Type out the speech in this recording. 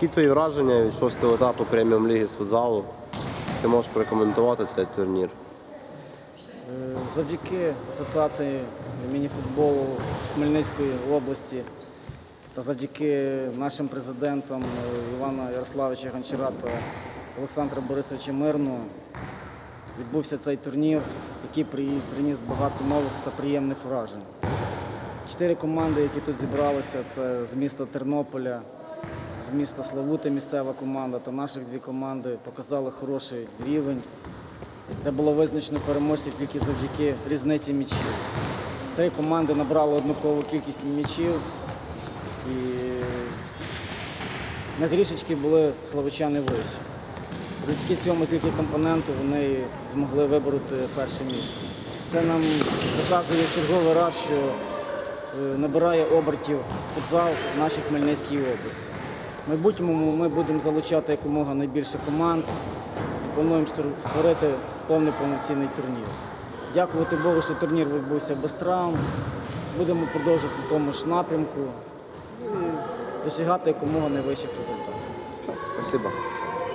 Які твої враження від шостого етапу преміум ліги з футзалу? Ти можеш прокоментувати цей турнір? Е, Завдяки Асоціації мініфутболу Хмельницької області та завдяки нашим президентам е, Івана Ярославовича Гончара та Олександра Борисовича Мирного відбувся цей турнір, який приніс багато нових та приємних вражень. Чотири команди, які тут зібралися, це з міста Тернополя, з міста Славути місцева команда та наших дві команди показали хороший рівень де було визначено переможців тільки завдяки різниці м'ячів. Три команди набрали однакову кількість м'ячів і на трішечки були славичани вищі. Завдяки цьому тільки компоненту вони змогли вибороти перше місце. Це нам показує черговий раз, що е, набирає обертів футзал в нашій Хмельницькій області. Майбутньому ми будемо залучати якомога найбільше команд і плануємо створити повний повноцінний турнір. Дякувати Богу, що турнір відбувся без травм. Будемо продовжувати в тому ж напрямку і досягати якомога найвищих результатів. Спасибо.